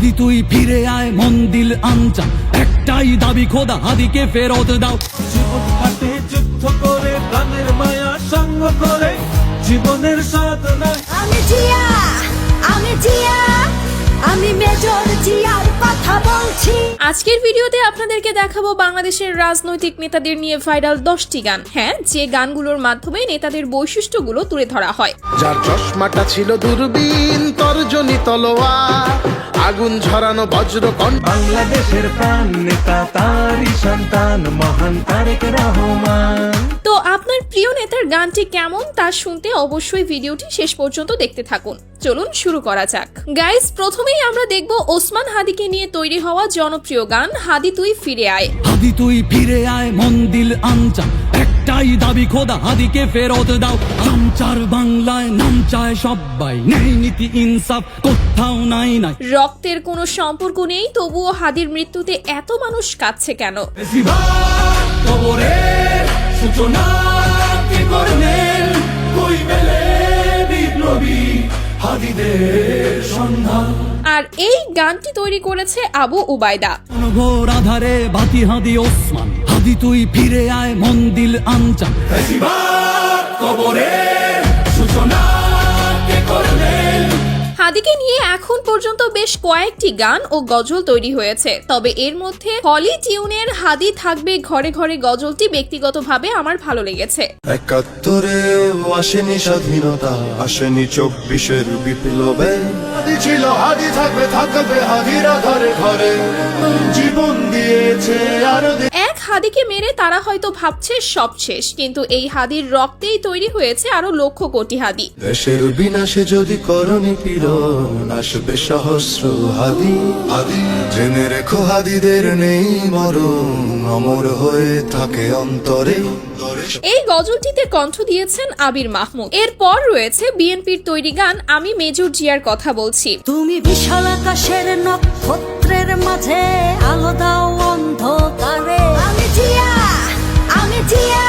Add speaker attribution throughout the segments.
Speaker 1: হাদি তুই ফিরে আয় মন দিল আনচা একটাই দাবি খোদা হাদিকে ফেরত দাও।
Speaker 2: জীবন কাটে যুদ্ধ করে প্রাণের মায়া সঙ্গ করে জীবনের সাধনা
Speaker 3: আমি জিয়া আমি জিয়া আমি মেজর জিয়ার কথা বলছি।
Speaker 4: আজকের ভিডিওতে আপনাদেরকে দেখাবো বাংলাদেশের রাজনৈতিক নেতাদের নিয়ে ভাইরাল দশটি গান। হ্যাঁ যে গানগুলোর মাধ্যমে নেতাদের বৈশিষ্ট্যগুলো তুলে ধরা হয়।
Speaker 5: যার চশমাটা ছিল দূরবীন তর্জনী তলোয়ার। আগুন ঝরানো বজ্র
Speaker 2: বাংলাদেশের প্রাণ নেতা তারই সন্তান মহান তারেক রহমান।
Speaker 4: তো আপনার প্রিয় নেতার গানটি কেমন তা শুনতে অবশ্যই ভিডিওটি শেষ পর্যন্ত দেখতে থাকুন। চলুন শুরু করা যাক। গাইস প্রথমেই আমরা দেখব ওসমান হাদিকে নিয়ে তৈরি হওয়া জনপ্রিয় গান হাদি তুই ফিরে আয়।
Speaker 1: হাদি তুই ফিরে আয় মন দিল আনচা একটাই দাবি খোদা হাদিকে ফেরত দাও। চামচার বাংলায় নাম চায় সবাই নেই নীতি ইনসাফ কোথাও নাই নাই।
Speaker 4: রক্তের কোনো সম্পর্ক নেই তবুও হাদির মৃত্যুতে এত মানুষ কাঁদছে কেন?
Speaker 1: সূচনা। করলেন কই মেলে বিপ্লবী হাদিদের সন্ধান?
Speaker 4: আর এই গানটি তৈরি করেছে আবু উবায়দা।
Speaker 1: ঘোর আধারে বাতি হাদি ওসমান। হাদি তুই ফিরে আয় মন্দিল দিল আনচা
Speaker 4: হাদিকে নিয়ে এখন পর্যন্ত বেশ কয়েকটি গান ও গজল তৈরি হয়েছে। তবে এর মধ্যে হলি টিউনের হাদি থাকবে ঘরে ঘরে গজলটি ব্যক্তিগতভাবে আমার ভালো লেগেছে।
Speaker 6: একাত্তরে আসেনি স্বাধীনতা, আসেনি চব্বিশের বিপ্লবে। ছিল, হাদি থাকবে থাকবে হাদিরা ঘরে ঘরে। জীবন দিয়েছে
Speaker 4: হাদিকে মেরে তারা হয়তো ভাবছে সব শেষ কিন্তু এই হাদির রক্তেই তৈরি হয়েছে আরও লক্ষ কোটি হাদি।
Speaker 6: দেশের বিনাশে যদি করণি পীড়ন আসবে সহস্র হাদি হাদি জেনে রেখো হাদিদের নেই মরণ অমর হয়ে থাকে অন্তরে।
Speaker 4: এই গজলটিতে কণ্ঠ দিয়েছেন আবির মাহমুদ। এরপর রয়েছে বিএনপির তৈরি গান আমি মেজর জিয়ার কথা বলছি।
Speaker 3: তুমি বিশাল আকাশের নক্ষত্রের মাঝে আলো দাও অন্ধকারে। আমি জিয়া আমি জিয়া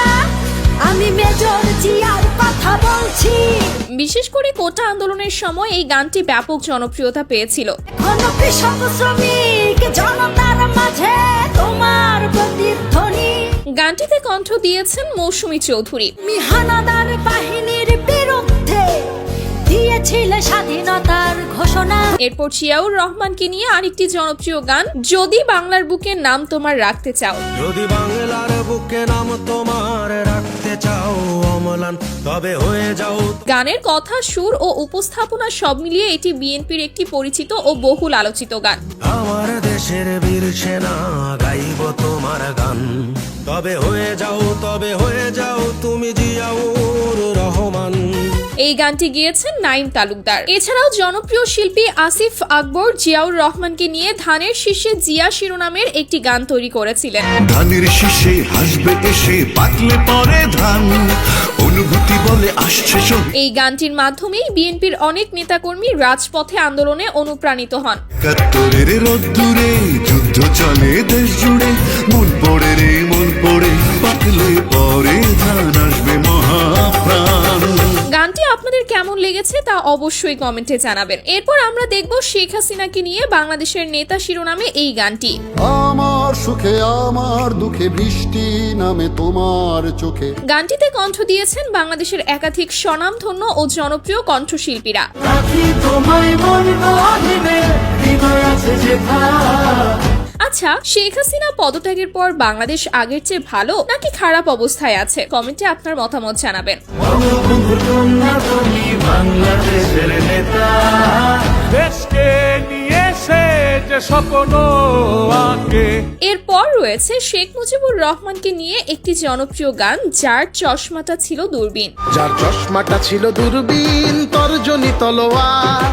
Speaker 3: আমি মেজর জিয়ার কথা বলছি।
Speaker 4: বিশেষ করে কোটা আন্দোলনের সময় এই গানটি ব্যাপক জনপ্রিয়তা পেয়েছিল।
Speaker 3: ঘন কৃষক শ্রমিক জনতার মাঝে তোমার প্রতিধ্বনি।
Speaker 4: গানটিতে কণ্ঠ দিয়েছেন মৌসুমী চৌধুরী।
Speaker 3: তুমি
Speaker 4: এরপর জিয়াউর রহমানকে নিয়ে আরেকটি জনপ্রিয় গান যদি বাংলার বুকে নাম তোমার রাখতে চাও।
Speaker 2: যদি বাংলার বুকে নাম তোমার রাখতে চাও অমলান তবে হয়ে যাও।
Speaker 4: গানের কথা সুর ও উপস্থাপনা সব মিলিয়ে এটি বিএনপির একটি পরিচিত ও বহুল আলোচিত গান।
Speaker 2: আমার দেশের বীর সেনা গাইব তোমার গান। তবে হয়ে যাও তবে হয়ে যাও তুমি জিয়াউর
Speaker 4: এই গানটি গিয়েছেন নাইম তালুকদার। এছাড়াও জনপ্রিয় শিল্পী আসিফ আকবর জিয়াউর রহমানকে নিয়ে ধানের শীর্ষে জিয়া শিরোনামের একটি গান তৈরি করেছিলেন।
Speaker 7: ধানের শীষে হাসবে এসে পাকলে পরে ধান। অনুভূতি বলে আসছে
Speaker 4: এই গানটির মাধ্যমেই বিএনপির অনেক নেতাকর্মী রাজপথে আন্দোলনে অনুপ্রাণিত হন। লেগেছে তা অবশ্যই কমেন্টে জানাবেন। এরপর আমরা দেখব শেখ হাসিনাকে নিয়ে বাংলাদেশের নেতা শিরোনামে এই গানটি।
Speaker 8: আমার সুখে আমার দুঃখে বৃষ্টি নামে তোমার চোখে।
Speaker 4: গানটিতে কণ্ঠ দিয়েছেন বাংলাদেশের একাধিক স্বনামধন্য ও জনপ্রিয় কণ্ঠশিল্পীরা। আচ্ছা শেখ হাসিনা পদত্যাগের পর বাংলাদেশ আগের চেয়ে ভালো নাকি খারাপ অবস্থায় আছে? কমেন্টে আপনার মতামত জানাবেন।
Speaker 2: বাংলাদেশের নেতা দেশকে নিয়ে সে যে স্বপ্ন আঁকে।
Speaker 4: এরপর রয়েছে শেখ মুজিবুর রহমানকে নিয়ে একটি জনপ্রিয় গান যার চশমাটা ছিল দূরবীন।
Speaker 5: যার চশমাটা ছিল দূরবীন তর্জনী তলোয়ার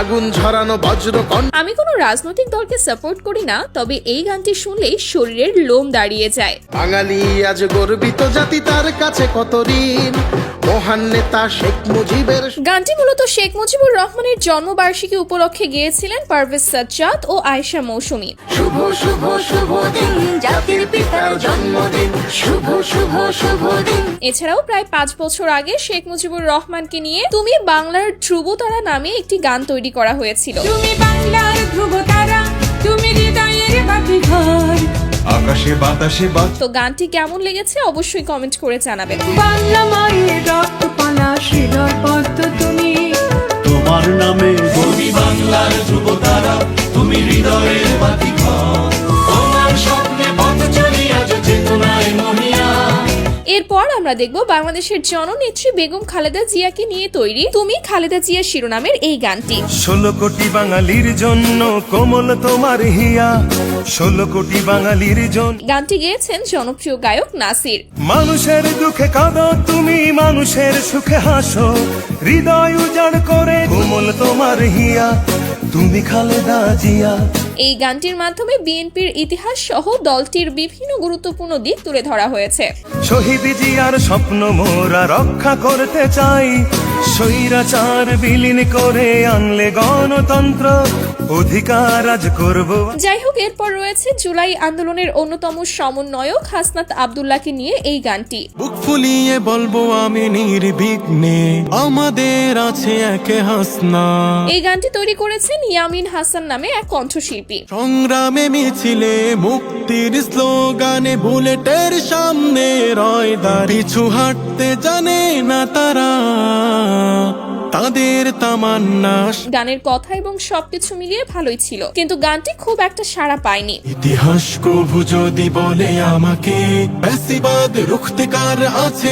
Speaker 5: আগুন ঝরানো বজ্র
Speaker 4: আমি কোনো রাজনৈতিক দলকে সাপোর্ট করি না তবে এই গানটি শুনলেই শরীরের লোম দাঁড়িয়ে যায়।
Speaker 5: বাঙালি আজ গর্বিত জাতি তার কাছে কত ঋণ? মহান নেতা শেখ মুজিবের
Speaker 4: গানটি মূলত শেখ মুজিবুর রহমানের জন্মবার্ষিকী উপলক্ষে গেয়েছিলেন পারভেজ সাজ্জাদ ও আয়েশা মৌসুমী।
Speaker 3: শুভ শুভ শুভ দিন জাতির পিতার জন্মদিন। শুভ শুভ শুভ দিন।
Speaker 4: এছাড়াও প্রায় পাঁচ বছর আগে শেখ মুজিবুর রহমানকে নিয়ে তুমি বাংলার বাংলার ধ্রুবতারা নামে একটি গান তৈরি করা হয়েছিল।
Speaker 3: তুমি বাংলার ধ্রুবতারা তুমি হৃদয়ের ঘর
Speaker 7: আকাশে বাতাসে
Speaker 4: তো গানটি কেমন লেগেছে অবশ্যই কমেন্ট করে জানাবেন।
Speaker 9: বাংলা মায়ের পদ্ম তুমি।
Speaker 7: তোমার নামে তুমি বাংলার ধ্রুবতারা তুমি হৃদয়ের ঘর
Speaker 4: এরপর আমরা দেখব বাংলাদেশের জননেত্রী বেগম খালেদা জিয়াকে নিয়ে তৈরি তুমি খালেদা জিয়া শিরোনামের এই গানটি।
Speaker 2: ষোলো কোটি বাঙালির জন্য কোমল তোমার হিয়া। ষোলো কোটি বাঙালির জন্য
Speaker 4: গানটি গেয়েছেন জনপ্রিয় গায়ক নাসির।
Speaker 2: মানুষের দুঃখে কাঁদো তুমি মানুষের সুখে হাসো। হৃদয় উজাড় করে কোমল তোমার হিয়া। তুমি খালেদা জিয়া।
Speaker 4: এই গানটির মাধ্যমে বিএনপির ইতিহাস সহ দলটির বিভিন্ন গুরুত্বপূর্ণ দিক তুলে ধরা হয়েছে।
Speaker 2: শহীদ জিয়ার স্বপ্ন মোরা রক্ষা করতে চাই। স্বৈরাচার বিলীন করে আনলে গণতন্ত্র অধিকার আজ করব।
Speaker 4: যাই হোক এরপর রয়েছে জুলাই আন্দোলনের অন্যতম সমন্বয়ক হাসনাত আবদুল্লাহকে নিয়ে এই গানটি।
Speaker 1: বুক ফুলিয়ে বলব আমি নির্বিঘ্নে আমাদের আছে একে হাসনা
Speaker 4: এই গানটি তৈরি করেছেন ইয়ামিন হাসান নামে এক কণ্ঠশিল্পী।
Speaker 1: সংগ্রামে মিছিলে মুক্তির স্লোগানে বুলেটের সামনে রয় দাঁড় পিছু হাঁটতে জানে না তারা। তাদের তামান্না।
Speaker 4: গানের কথা এবং সবকিছু মিলিয়ে ভালোই ছিল কিন্তু গানটি খুব একটা সাড়া পায়নি।
Speaker 1: ইতিহাস কভু যদি বলে আমাকে রুখতে কার আছে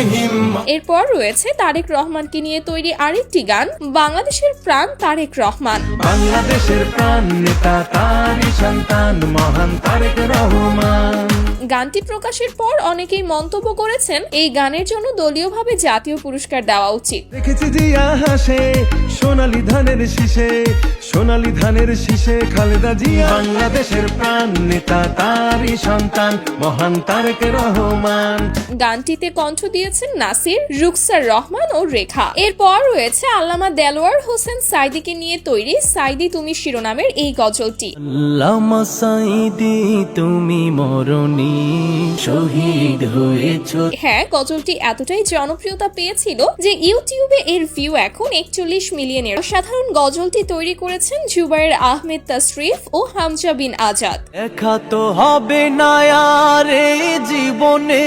Speaker 4: এরপর রয়েছে তারেক রহমানকে নিয়ে তৈরি আরেকটি গান বাংলাদেশের প্রাণ তারেক রহমান।
Speaker 2: বাংলাদেশের প্রাণ নেতা তারই সন্তান মহান তারেক রহমান।
Speaker 4: গানটি প্রকাশের পর অনেকেই মন্তব্য করেছেন এই গানের জন্য দলীয়ভাবে জাতীয় পুরস্কার দেওয়া উচিত।
Speaker 2: দেখেছি জিয়া হাসে সোনালী ধানের শীষে সোনালী ধানের শীষে খালেদা জিয়া। বাংলাদেশের প্রাণ নেতা তারই সন্তান মহান তারেক রহমান।
Speaker 4: গানটিতে কণ্ঠ দিয়েছেন নাসির রুকসার রহমান ও রেখা। এরপর রয়েছে আল্লামা দেলোয়ার হোসেন সাইদিকে নিয়ে তৈরি সাইদি তুমি শিরোনামের এই গজলটি।
Speaker 1: লামা সাইদি তুমি মরণি শহীদ হয়েছ।
Speaker 4: হ্যাঁ গজলটি এতটাই জনপ্রিয়তা পেয়েছিল যে ইউটিউবে এর ভিউ এখন একচল্লিশ মিলিয়নের। সাধারণ গজলটি তৈরি করেছেন জুবাইর আহমেদ তাসরিফ ও হামজা বিন আজাদ।
Speaker 1: দেখা তো হবে না আর জীবনে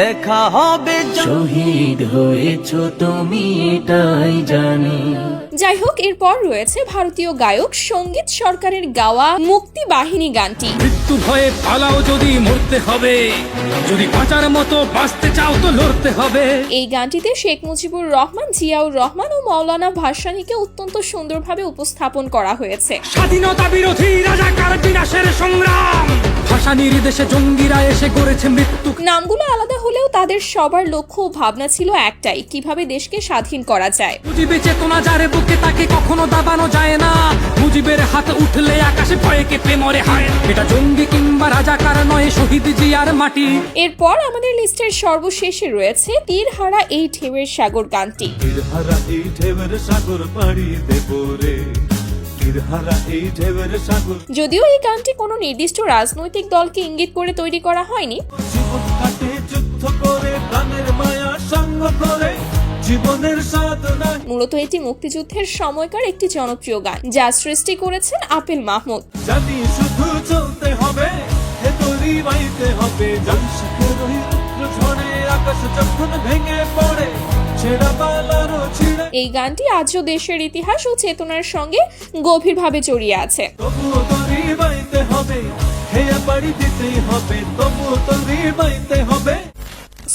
Speaker 1: দেখা হবে শহীদ হয়েছ তুমি এটাই জানি।
Speaker 4: যাই হোক এরপর রয়েছে ভারতীয় গায়ক সংগীত সরকারের গাওয়া মুক্তি বাহিনী গানটি।
Speaker 1: মৃত্যু ভয়ে পালাও যদি মরতে হবে। যদি বাঁচার মতো বাঁচতে চাও তো লড়তে হবে।
Speaker 4: এই গানটিতে শেখ মুজিবুর রহমান জিয়াউর রহমান ও মৌলানা ভাসানীকে অত্যন্ত সুন্দরভাবে উপস্থাপন করা হয়েছে।
Speaker 1: স্বাধীনতা বিরোধী রাজাকার বিনাশের সংগ্রাম। ভাষা নির্দেশে জঙ্গিরা এসে গড়েছে মৃত্যু।
Speaker 4: নামগুলো আলাদা হলেও তাদের সবার লক্ষ্য ও ভাবনা ছিল একটাই কীভাবে দেশকে স্বাধীন করা যায়।
Speaker 1: মুজিবে চেতনা যারে বুকে তাকে কখনো দাবানো যায় না। মুজিবের হাত উঠলে আকাশে ভয়ে কেঁপে মরে হয়। এটা জঙ্গি কিংবা রাজাকার নয় শহীদ জিয়ার মাটি।
Speaker 4: এরপর আমাদের লিস্টের সর্বশেষে রয়েছে তীরহারা এই ঢেউয়ের সাগর গানটি।
Speaker 7: তীরহারা এই ঢেউয়ের সাগর পাড়ি দেব রে।
Speaker 4: যদিও এই গানটি কোনো নির্দিষ্ট রাজনৈতিক দলকে ইঙ্গিত করে তৈরি করা হয়নি। মূলত এটি মুক্তিযুদ্ধের সময়কার একটি জনপ্রিয় গান যা সৃষ্টি করেছেন আপেল মাহমুদ।
Speaker 7: জানি শুধু চলতে হবে হবে
Speaker 4: এই গানটি আজও দেশের ইতিহাস ও চেতনার সঙ্গে গভীরভাবে জড়িয়ে আছে।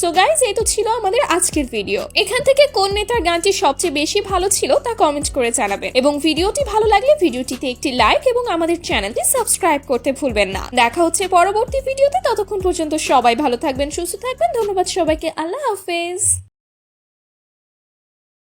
Speaker 4: সো গাইজ এই তো ছিল আমাদের আজকের ভিডিও এখান থেকে কোন নেতার গানটি সবচেয়ে বেশি ভালো ছিল তা কমেন্ট করে জানাবেন। এবং ভিডিওটি ভালো লাগলে ভিডিওটিতে একটি লাইক এবং আমাদের চ্যানেলটি সাবস্ক্রাইব করতে ভুলবেন না। দেখা হচ্ছে পরবর্তী ভিডিওতে ততক্ষণ পর্যন্ত সবাই ভালো থাকবেন সুস্থ থাকবেন। ধন্যবাদ সবাইকে। আল্লাহ হাফেজ।